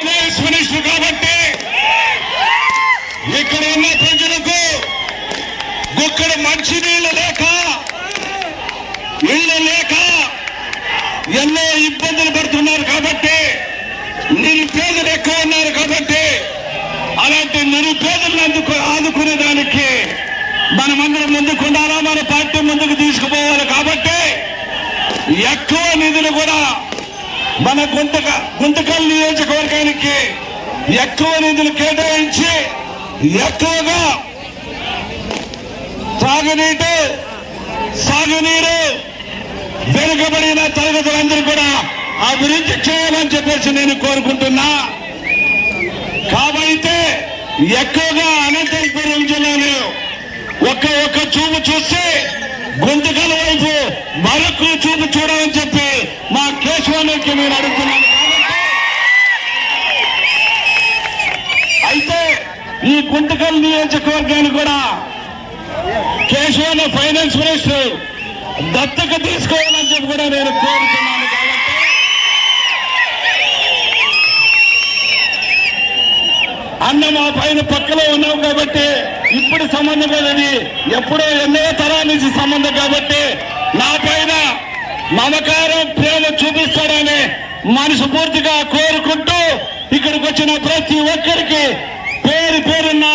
Finance minister కాబట్టి ఇక్కడ ఉన్న ప్రజలకు గుక్కడ మంచినీళ్ళు లేక ఇళ్ళు లేక ఎన్నో ఇబ్బందులు పడుతున్నారు కాబట్టి నిరుపేదలు ఎక్కువ ఉన్నారు కాబట్టి అలాంటి నిరుపేదలను అందుకో మనమందరం ముందుకుండాలా మన పార్టీ ముందుకు తీసుకుపోవాలి కాబట్టి ఎక్కువ నిధులు కూడా మన గుంతక గుంతకల్ నియోజకవర్గానికి ఎక్కువ నిధులు కేటాయించి ఎక్కువగా తాగునీటి సాగునీరు వెనుకబడిన తరగతులందరూ కూడా అభివృద్ధి చేయాలని చెప్పేసి నేను కోరుకుంటున్నా. కాబట్టి ఎక్కువగా అనంతపురం జిల్లాలో ఒక్క ఒక్క చూపు చూస్తే గుంతకల వైపు మరొక చూపు చూడమని చెప్పి మా కేశవానికి నేను అడుగుతున్నాను. అయితే ఈ గుంతకల్ నియోజకవర్గాన్ని కూడా కేశవాన ఫైనాన్స్ మినిస్టర్ దత్తక తీసుకోవాలని చెప్పి కూడా నేను కోరుతున్నాను అన్న మా పైన పక్కలో ఉన్నాం కాబట్టి ఇప్పుడు సంబంధం లేదని ఎప్పుడో ఎన్నో తరాల నుంచి సంబంధం కాబట్టి నా పైన మమకారం ప్రేమ చూపిస్తాడని మనస్ఫూర్తిగా కోరుకుంటూ ఇక్కడికి వచ్చిన ప్రతి ఒక్కరికి పేరు పేరున్న